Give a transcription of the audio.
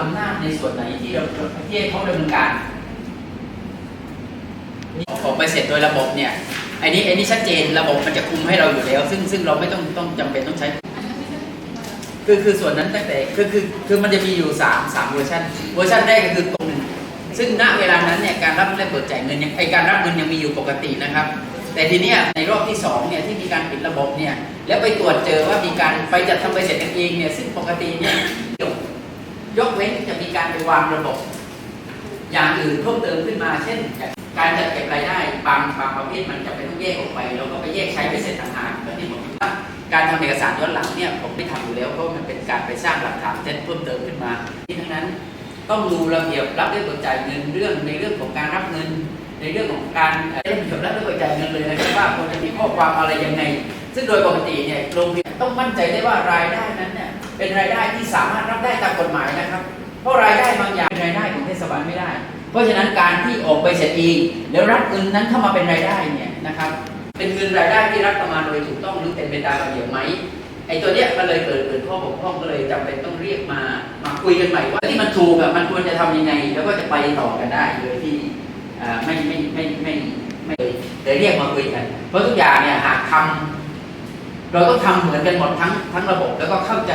อำนาจในส่วนไหนที่เราที่ให้เขาดำเนินการออกไปเสร็จโดยระบบเนี่ยอ้นี้ไอ้นี้ชัดเจนระบบมันจะคุมให้เราอยู่แล้ว ซึ่งซึ่งเราไม่ต้องต้องจำเป็นต้องใช้ คือคือส่วนนั้นตั้งแต่คือคือคือมันจะมีอยู่สามสามเวอร์ชันเวอร์ชันแรกก็คือตรงหนึ่งซึ่งณเวลานั้นเนี่ยการรับและเปิดจ่ายเงินยังไอการรับเงินยังมีอยู่ปกตินะครับ แต่ทีเนี้ยในรอบที่สองเนี่ยที่มีการปิดระบบเนี่ยแล้วไปตรวจเจอว่ามีการไปจัดทำใบเสร็จกันเองเนี่ยซึ่งปกติเนี่ยยกยกเว้นจะมีการไปวางระบบ อย่างอื่นเพิ่มเติมขึ้นมา เช่น การจัดเก็บรายได้บางบางประเภทมันจะเป็นต้องแยกออกไปเราก็ไปแยกใช้ไปเสร็จต่างหากแบบที่ผมว่าการทำเอกสารย้อนหลังเนี่ยผมไม่ทำอยู่แล้วเพราะมันเป็นการไปสร้างหลักฐานเท็จเพิ่มเติมขึ้นมาที่ทั้งนั้นต้องดูระเบียบรับเรื่องกดจ่ายเงินเรื่องในเรื่องของการรับเงิน ในเรื่องของการเอ่อระเบียบรับเรื่องกดจ่ายเงินเลยนะครับว่าควรจะมีข้อความอะไรยังไง ซึ่งโดยปกติเนี่ยโรงเรียนต้องมั่นใจได้ว่ารายได้น รายได้ที่สามารถรับได้ตามกฎหมายนะครับ เพราะรายได้บางอย่างเป็นรายได้ของเทศบาลไม่ได้ เพราะฉะนั้นการที่ออกไปเสร็จเองแล้วรับเงินนั้นเข้ามาเป็นรายได้เนี่ยนะครับเป็นเงินรายได้ที่รับประมาณโดยถูกต้องหรือเป็นไปตามระเบียบไหมไอ้ตัวเนี้ยก็เลยเกิดเกิดข้อบกพร่องก็เลยจำเป็นต้องเรียกมามาคุยกันใหม่ว่าที่มันถูกอะมันควรจะทำยังไง แล้วก็จะไปต่อกันได้โดยที่ไม่ไม่ไม่ไม่ไม่ไม่เลยเรียกมาคุยกัน เพราะทุกอย่างเนี่ยหากทำเราต้องทำเหมือนกันหมดทั้งทั้งระบบแล้วก็เข้าใจ